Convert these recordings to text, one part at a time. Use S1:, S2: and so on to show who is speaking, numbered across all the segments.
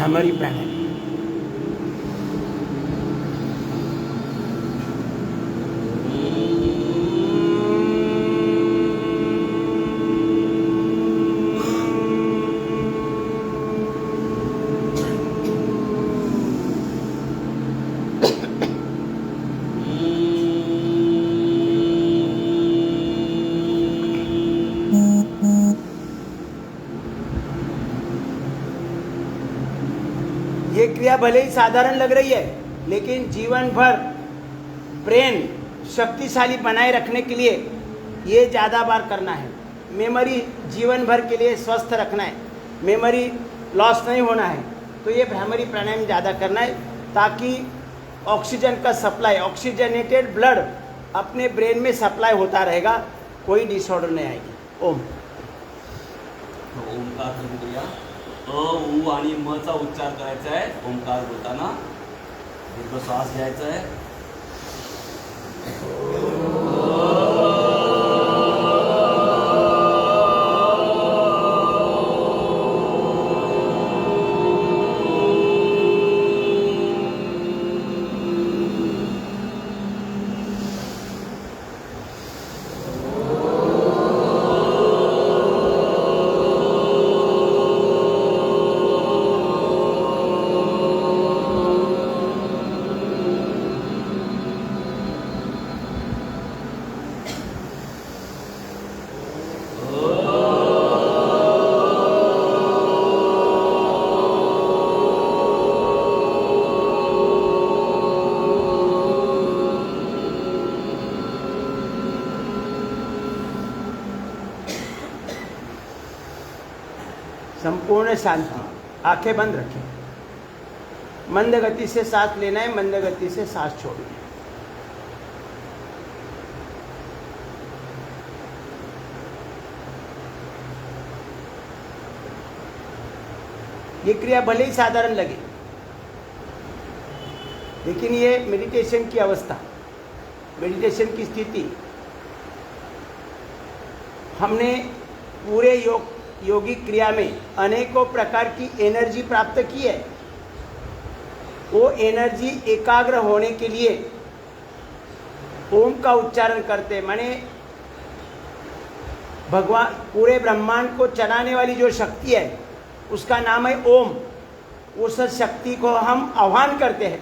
S1: भ्रामरी प्राणायाम भले ही साधारण लग रही है, लेकिन जीवन भर ब्रेन शक्तिशाली बनाए रखने के लिए ये ज़्यादा बार करना है। मेमोरी जीवन भर के लिए स्वस्थ रखना है। मेमोरी लॉस नहीं होना है। तो ये भ्रामरी प्राणायाम ज़्यादा करना है, ताकि ऑक्सीजन का सप्लाई, ऑक्सीजनेटेड ब्लड अपने ब्रेन में सप्लाई होता रहेगा, कोई डिसऑर्डर नहीं आएगी। ओम।
S2: ओंकार सुरू करूया अ उ आणि म चा उच्चार करायचा आहे ओंकार बोलताना. दीर्घ श्वास घ्यायचा आहे
S1: संपूर्ण शांति आँखें बंद रखें। मंद गति से सांस लेना है, मंद गति से सांस छोड़ना है। ये क्रिया भले ही साधारण लगे, लेकिन ये मेडिटेशन की अवस्था मेडिटेशन की स्थिति, हमने पूरे योग योगिक क्रिया में अनेकों प्रकार की एनर्जी प्राप्त की है। वो एनर्जी एकाग्र होने के लिए ओम का उच्चारण करते माने भगवान, पूरे ब्रह्मांड को चलाने वाली जो शक्ति है, उसका नाम है ओम। उस शक्ति को हम आह्वान करते हैं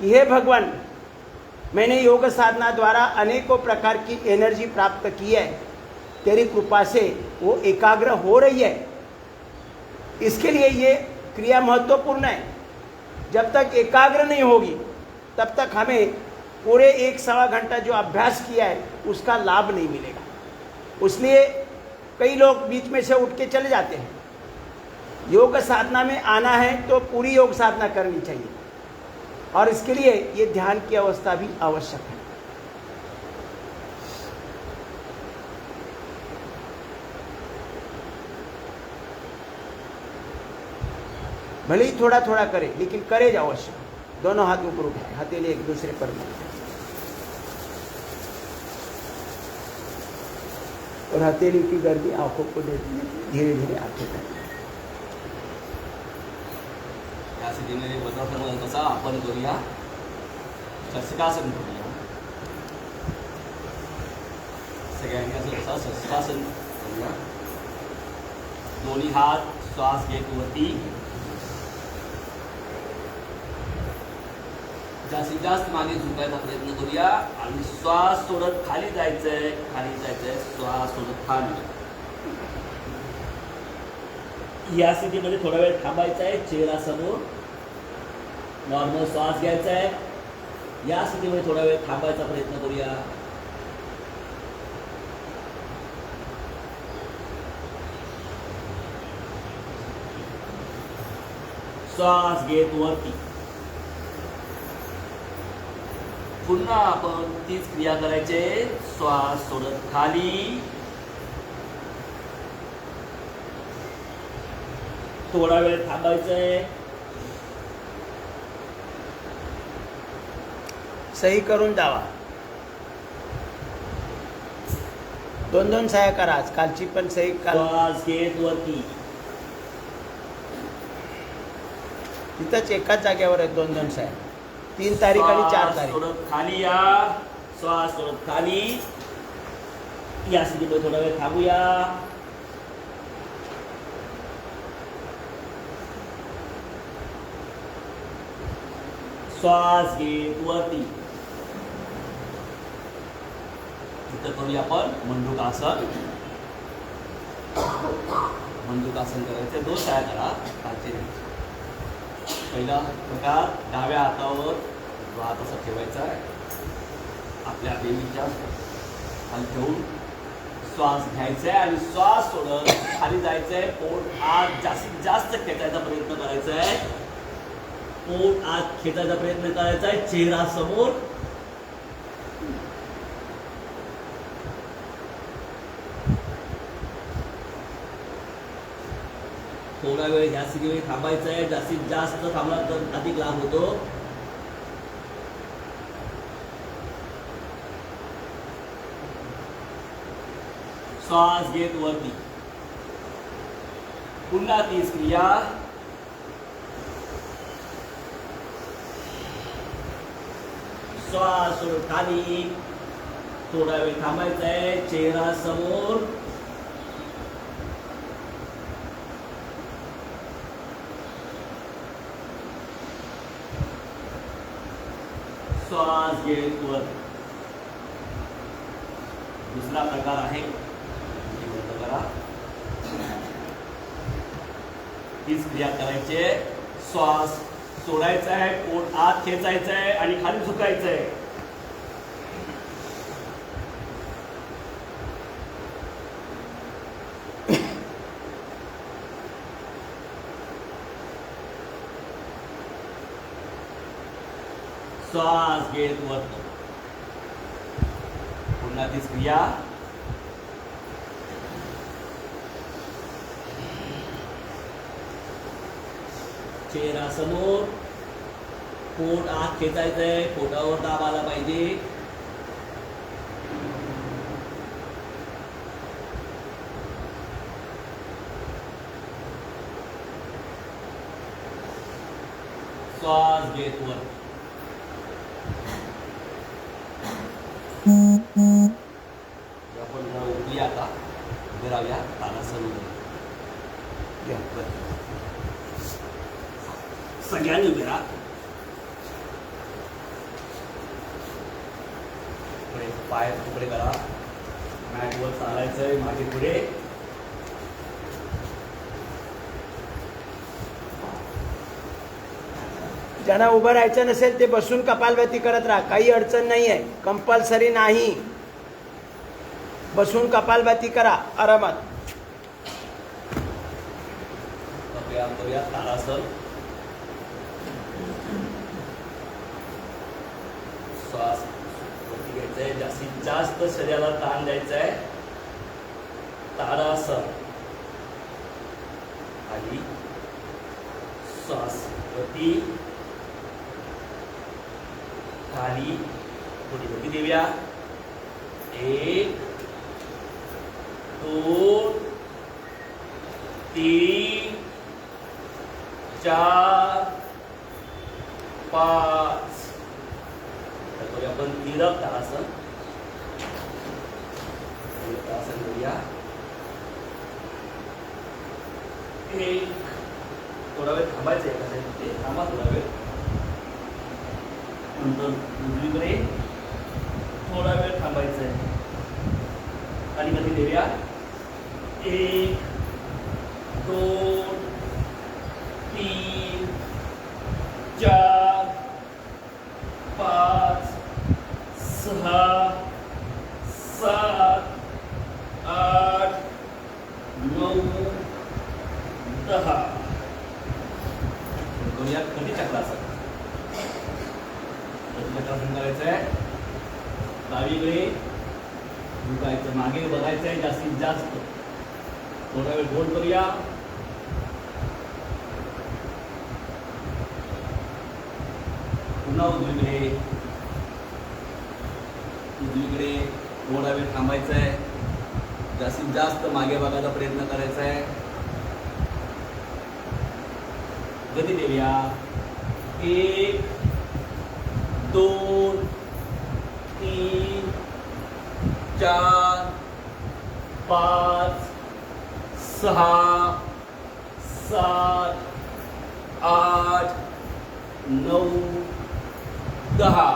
S1: कि हे भगवान, मैंने योग साधना द्वारा अनेकों प्रकार की एनर्जी प्राप्त की है। तेरी कृपा से वो एकाग्र हो रही है। इसके लिए ये क्रिया महत्वपूर्ण है। जब तक एकाग्र नहीं होगी, तब तक हमें पूरे एक सवा घंटा जो अभ्यास किया है, उसका लाभ नहीं मिलेगा। इसलिए कई लोग बीच में से उठ के चले जाते हैं। योग साधना में आना है तो पूरी योग साधना करनी चाहिए। और इसके लिए ये ध्यान की अवस्था भी आवश्यक है। भले ही थोड़ा थोड़ा करे, लेकिन करे जाओ अवश्य। दोनों हाथ ऊपर उठाए हथेली एक दूसरे पर। और हथेली की गर्दी आँखों को देती है धीरे धीरे आँखें
S2: वज्रासन आपण करूया शस्त्रासन श्वास घेत वरती जास्तीत जास्त मागे झुकायचा प्रयत्न करूया आणि श्वास सोडत खाली जायचंय. खाली जायचंय श्वास सोडत खाली. या स्थितीमध्ये थोडा वेळ थांबायचा आहे चेहरा समोर. नॉर्मल श्वास घ्यायचा आहे या स्थितीमध्ये थोडा वेळ थांबायचा प्रयत्न करूया. श्वास घेत वरती. पुन्हा आपण तीच क्रिया करायचे. श्वास सोडत खाली. थोडा वेळ थांबायचंय.
S1: सही करून जावा. दोन दोन सह्या करा. आज कालची पण सही काल
S2: श्वास घेत वरती.
S1: तिथंच एकाच जागेवर आहेत दोन दोन साहेब तीन तारीख आणि चार तारीख.
S2: सोडत खाली या. श्वास सोडत खाली. या स्थितीमध्ये थोडा वेळ थांबूया. श्वास घेत वरती. इथं करूया आपण मंडूकासन. मंडूकासन करायचं दोन टाळ्या करा. खालचे. पहिला प्रकार डाव्या हातावर. जो हात असा ठेवायचा आहे. आपल्या देवीच्या खाली ठेवून श्वास घ्यायचा आहे आणि श्वास सोडत खाली जायचं आहे पोट आत जास्तीत जास्त खेचायचा प्रयत्न करायचा आहे पोट आत खेचायचा प्रयत्न करायचा आहे चेहरा समोर. थोडा वेळ ह्या वेळ थांबायचं आहे जास्तीत जास्त थांबला तर अधिक लाभ होतो. श्वास घेत वरती. पुन्हा तीच क्रिया श्वास खाली. थोडा वेळ थांबायचा आहे चेहरा समोर. श्वास घेत वर. दुसरा प्रकार आहे. करा. तीच क्रिया करायची आहे. श्वास सोडायचा आहे पोट आत खेचायचं आहे आणि खाली झुकायचं आहे. श्वास घेत वर पुन्हा तीच क्रिया. चेहरा समोर. पोट आत खेचायचंय पोटावर दाब आला पाहिजे. श्वास घेत वर. सगळ्यांनी उभे राहा. पुढे पाय तुकडे करा. मॅटवर चालायचंय मागे पुढे.
S1: ज्यांना उभं राहायचं नसेल ते बसून कपालभाती करत राहा. काही अडचण नाही आहे कंपल्सरी नाही. बसून कपालभाती करा. आरामात.
S2: तारासन श्वास. वरती घ्यायचा आहे जास्तीत जास्त शरीराला ताण द्यायचा आहे तारासन खाली श्वास. वरती. खाली. थोडी गती देऊया. एक दोन तीन चार पाच आपण तिरक आसन तिरक तारासन करूया. एक थोडा वेळ थांबायचं आहे एका साईडमध्ये थांबा थोडा वेळ. नंतर दुसरीकडे थोडा वेळ थांबायचं आहे. आणि कधी देऊया? एक दोन तीन चार सात आठ नऊ दहा करूया कधी चक्रासन चक्रासन करायचं मागे बघायचं जास्तीत जास्त थोडा वेळ गोल करूया पुन्हा थांबायचं आहे जास्तीत जास्त मागे बघायचा प्रयत्न करायचा आहे गती देऊया. एक दोन तीन चार पाच सहा सात आठ नऊ दहा.